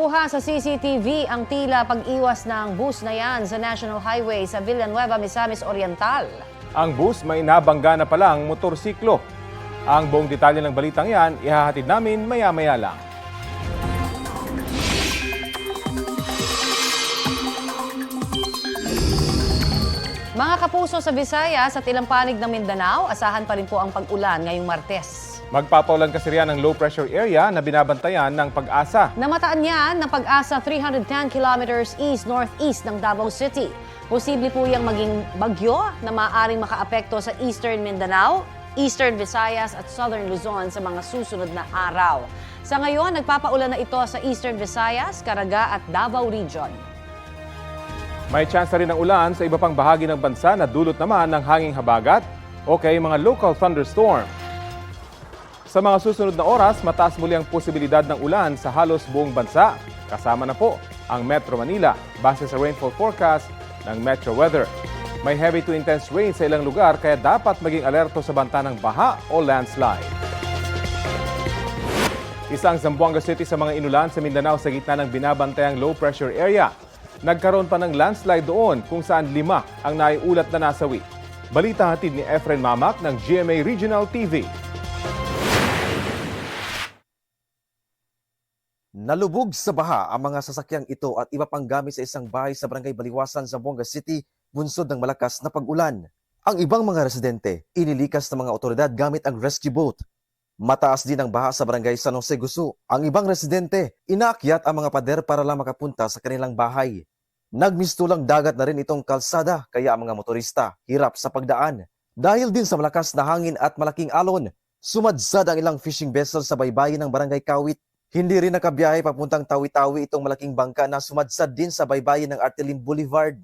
Nakuha sa CCTV ang tila pag-iwas ng bus na yan sa National Highway sa Villanueva, Misamis Oriental. Ang bus may nabangga na palang motorsiklo. Ang buong detalye ng balitang yan, ihahatid namin maya-maya lang. Mga kapuso sa Visayas at ilang panig ng Mindanao, asahan pa rin po ang pag-ulan ngayong Martes. Magpapaulan kasi riyan ng low pressure area na binabantayan ng pag-asa. Namataan yan ng pag-asa 310 kilometers east-northeast ng Davao City. Posible po yung maging bagyo na maaaring makaapekto sa eastern Mindanao, eastern Visayas at southern Luzon sa mga susunod na araw. Sa ngayon, nagpapaulan na ito sa eastern Visayas, Caraga at Davao Region. May chance rin ng ulan sa iba pang bahagi ng bansa na dulot naman ng hanging habagat o kay mga local thunderstorm. Sa mga susunod na oras, mataas muli ang posibilidad ng ulan sa halos buong bansa. Kasama na po ang Metro Manila base sa rainfall forecast ng Metro Weather. May heavy to intense rain sa ilang lugar kaya dapat maging alerto sa banta ng baha o landslide. Isang Zamboanga City sa mga inulan sa Mindanao sa gitna ng binabantayang low pressure area. Nagkaroon pa ng landslide doon kung saan lima ang naiulat na nasawi. Balita hatid ni Efren Mamak ng GMA Regional TV. Nalubog sa baha ang mga sasakyang ito at iba pang gamit sa isang bahay sa Barangay Baliwasan, Zamboanga City, bunsod ng malakas na pag-ulan. Ang ibang mga residente, inilikas ng mga otoridad gamit ang rescue boat. Mataas din ang baha sa Barangay San Jose Gusu. Ang ibang residente, inaakyat ang mga pader para lang makapunta sa kanilang bahay. Nagmistulang dagat na rin itong kalsada kaya ang mga motorista hirap sa pagdaan. Dahil din sa malakas na hangin at malaking alon, sumadsad ang ilang fishing vessel sa baybayin ng Barangay Kawit hindi rin nakabiyahe papuntang Tawi-Tawi itong malaking bangka na sumadsad din sa baybayin ng Artelim Boulevard.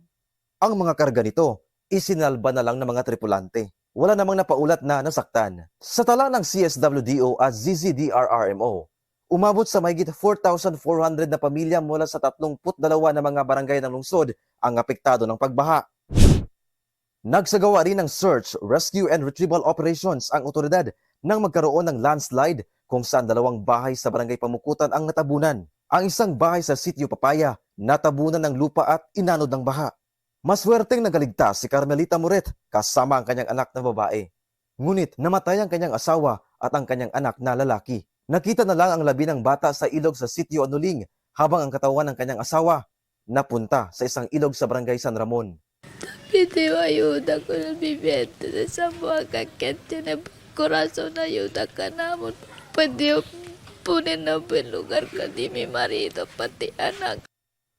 Ang mga karga nito, isinalba na lang ng mga tripulante. Wala namang napaulat na nasaktan. Sa tala ng CSWDO at ZZDRRMO, umabot sa mahigit 4,400 na pamilya mula sa 32 na mga barangay ng lungsod ang apektado ng pagbaha. Nagsagawa rin ng search, rescue and retrieval operations ang otoridad nang magkaroon ng landslide kung saan dalawang bahay sa barangay Pamukutan ang natabunan. Ang isang bahay sa sitio Papaya, natabunan ng lupa at inanod ng baha. Maswerteng nagaligtas si Carmelita Moret kasama ang kanyang anak na babae. Ngunit namatay ang kanyang asawa at ang kanyang anak na lalaki. Nakita na lang ang labi ng bata sa ilog sa sitio Anuling habang ang katawan ng kanyang asawa napunta sa isang ilog sa barangay San Ramon. Pidió ayuda con el viviente de Zamboanga que tiene corazón ayuda ka namin. Pwede punin na po yung lugar ka di mi marido pati anak.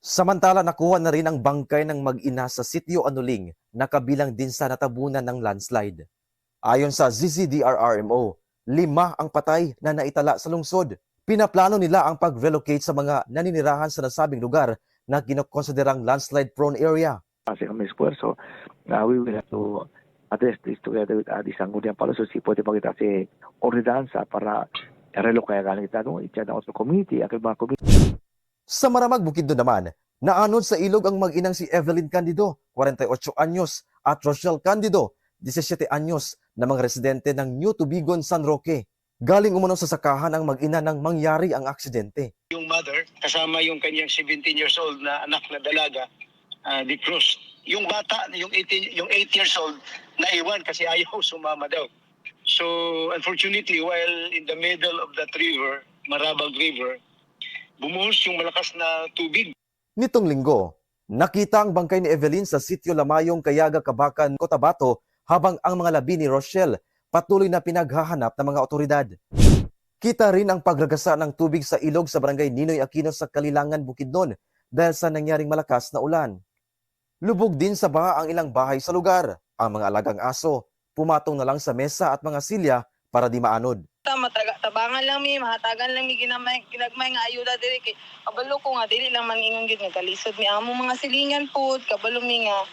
Samantala nakuha na rin ang bangkay ng mag-ina sa sitio Anuling na kabilang din sa natabunan ng landslide. Ayon sa ZZDRRMO, lima ang patay na naitala sa lungsod. Pinaplano nila ang pag-relocate sa mga naninirahan sa nasabing lugar na kinokonsiderang landslide-prone area. hace un esfuerzo. Uh, we will have to address this together with uh, the Sangguniang Palo so si pwede magkita si ordinansa para relocate galing ita no itya na sa community ang mga community Sa Maramag, Bukidnon naman, naanod sa ilog ang mag-inang si Evelyn Candido, 48 anyos, at Rochelle Candido, 17 anyos, na mga residente ng New Tubigon, San Roque. Galing umano sa sakahan ang mag-ina nang mangyari ang aksidente. yung mother kasama yung kanyang 17 years old na anak na dalaga uh, di Cruz. Yung bata, yung 18, yung 8 years old naiwan kasi ayaw sumama daw. So unfortunately while in the middle of that river, Marabag River, bumuhos yung malakas na tubig Nitong linggo, nakita ang bangkay ni Evelyn sa sitio Lamayong, Kayaga, Kabakan, Cotabato habang ang mga labi ni Rochelle patuloy na pinaghahanap ng mga otoridad. Kita rin ang pagragasa ng tubig sa ilog sa barangay Ninoy Aquino sa Kalilangan, Bukidnon dahil sa nangyaring malakas na ulan. Lubog din sa baha ang ilang bahay sa lugar. Ang mga alagang aso, pumatong na lang sa mesa at mga silya para di maanod. ta mataga tabangan lang mi mahatagan lang mi ginamay ginagmay nga ayuda diri kay kabalo ko nga dili lang man ingon gid nga kalisod mi amo mga silingan pud kabalo mi nga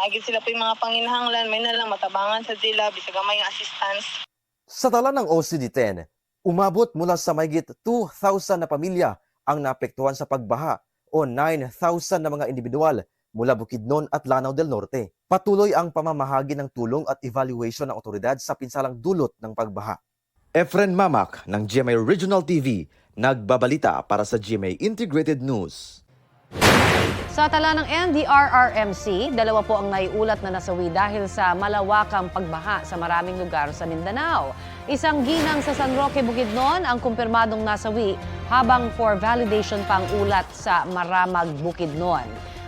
lagi sila pa yung mga panginahanglan may na lang matabangan sa sila bisag gamay nga assistance Sa tala ng OCD-10, umabot mula sa mahigit 2,000 na pamilya ang naapektuhan sa pagbaha o 9,000 na mga individual mula Bukidnon at Lanao del Norte. Patuloy ang pamamahagi ng tulong at evaluation ng otoridad sa pinsalang dulot ng pagbaha. Efren Mamak ng GMA Regional TV Nagbabalita para sa GMA Integrated News. Sa tala ng NDRRMC, dalawa po ang naiulat na nasawi dahil sa malawakang pagbaha sa maraming lugar sa Mindanao. Isang ginang sa San Roque, Bukidnon ang kumpirmadong nasawi habang for validation pa ang ulat sa Maramag, Bukidnon.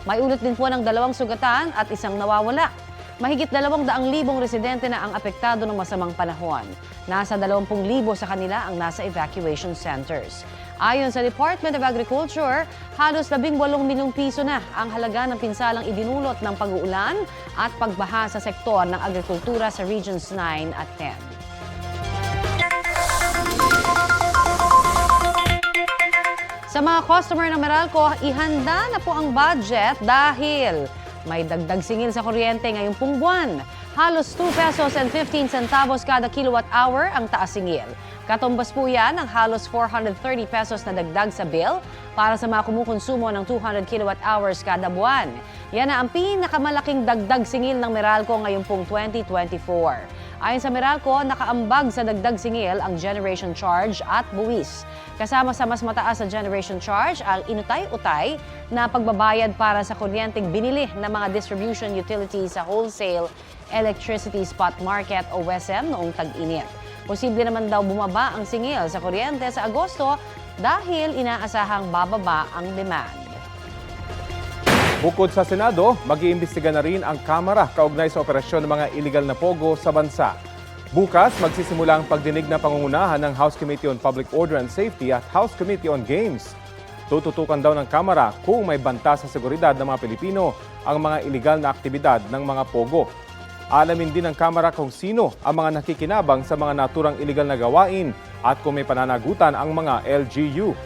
May ulat din po ng dalawang sugatan at isang nawawala. Mahigit 200,000 residente na ang apektado ng masamang panahon. Nasa 20,000 sa kanila ang nasa evacuation centers. Ayon sa Department of Agriculture, halos 18 milyong piso na ang halaga ng pinsalang idinulot ng pag-uulan at pagbaha sa sektor ng agrikultura sa Regions 9 at 10. Sa mga customer ng Meralco, ihanda na po ang budget dahil may dagdag singil sa kuryente ngayong pong buwan. Halos 2 pesos and 15 centavos kada kilowatt hour ang taas singil. Katumbas po yan ang halos 430 pesos na dagdag sa bill para sa mga kumukonsumo ng 200 kilowatt hours kada buwan. Yan na ang pinakamalaking dagdag singil ng Meralco ngayong pong 2024. Ayon sa Meralco, nakaambag sa dagdag singil ang generation charge at buwis. Kasama sa mas mataas na generation charge ang inutay-utay na pagbabayad para sa kuryenteng binili ng mga distribution utilities sa wholesale electricity spot market o WESM noong tag-init. Posible naman daw bumaba ang singil sa kuryente sa Agosto dahil inaasahang bababa ang demand. Bukod sa Senado, mag-iimbestiga na rin ang Kamara kaugnay sa operasyon ng mga iligal na pogo sa bansa. Bukas, magsisimula ang pagdinig na pangungunahan ng House Committee on Public Order and Safety at House Committee on Games. Tututukan daw ng Kamara kung may banta sa seguridad ng mga Pilipino ang mga iligal na aktibidad ng mga pogo. Alamin din ng Kamara kung sino ang mga nakikinabang sa mga naturang iligal na gawain at kung may pananagutan ang mga LGU.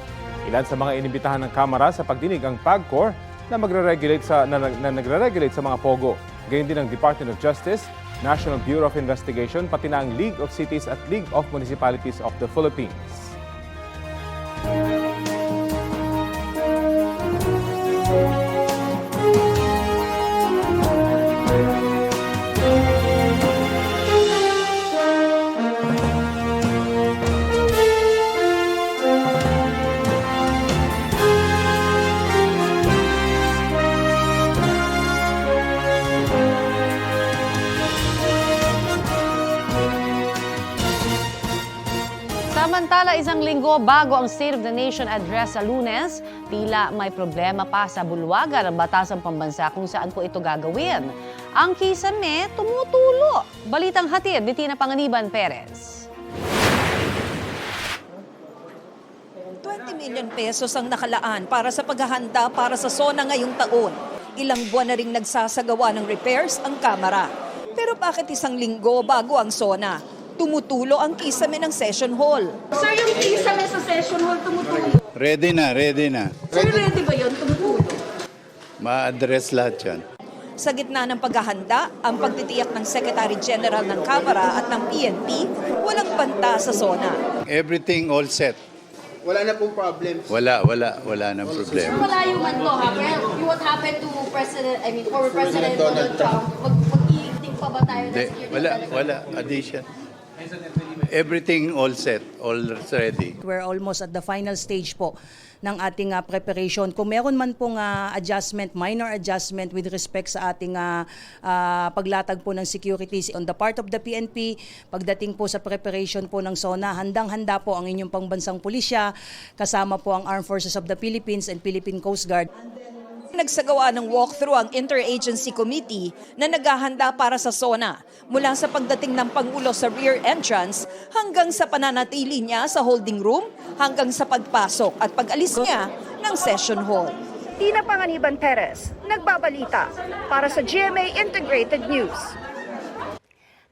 Ilan sa mga inimbitahan ng Kamara sa pagdinig ang PAGCOR na magre-regulate sa na, na nagre-regulate sa mga pogo. Gayon din ang Department of Justice, National Bureau of Investigation, pati na ang League of Cities at League of Municipalities of the Philippines. Samantala, isang linggo bago ang State of the Nation address sa lunes, tila may problema pa sa bulwagan ng batasang pambansa kung saan po ito gagawin. Ang kisame, tumutulo. Balitang hatid, Bitina Panganiban Perez. 20 million pesos ang nakalaan para sa paghahanda para sa SONA ngayong taon. Ilang buwan na ring nagsasagawa ng repairs ang kamera. Pero bakit isang linggo bago ang SONA? Tumutulo ang kisame ng session hall. Sir, yung kisame sa session hall tumutulo. Ready na, ready na. Sir, ready ba yun? Tumutulo. Ma-address lahat yan. Sa gitna ng paghahanda, ang pagtitiyak ng Secretary General ng Kamara at ng PNP, walang banta sa SONA. Everything all set. Wala na pong problem. Wala, wala, wala nang problema. Wala yung ano, happen, yung what happened to President, I mean, former President Donald Trump. Mag, mag-iigting pa ba tayo Hindi, ng security? wala, wala. Addition. Everything all set, all ready. We're almost at the final stage po ng ating ah, preparation. Kung meron man pong ah, adjustment, minor adjustment with respect sa ating ah, ah, paglatag po ng securities on the part of the PNP, pagdating po sa preparation po ng SONA, handang-handa po ang inyong pangbansang pulisya, kasama po ang Armed Forces of the Philippines and Philippine Coast Guard. Nagsagawa ng walkthrough ang Interagency Committee na naghahanda para sa SONA mula sa pagdating ng Pangulo sa rear entrance hanggang sa pananatili niya sa holding room hanggang sa pagpasok at pag-alis niya ng session hall. Tina Panganiban Perez, nagbabalita para sa GMA Integrated News.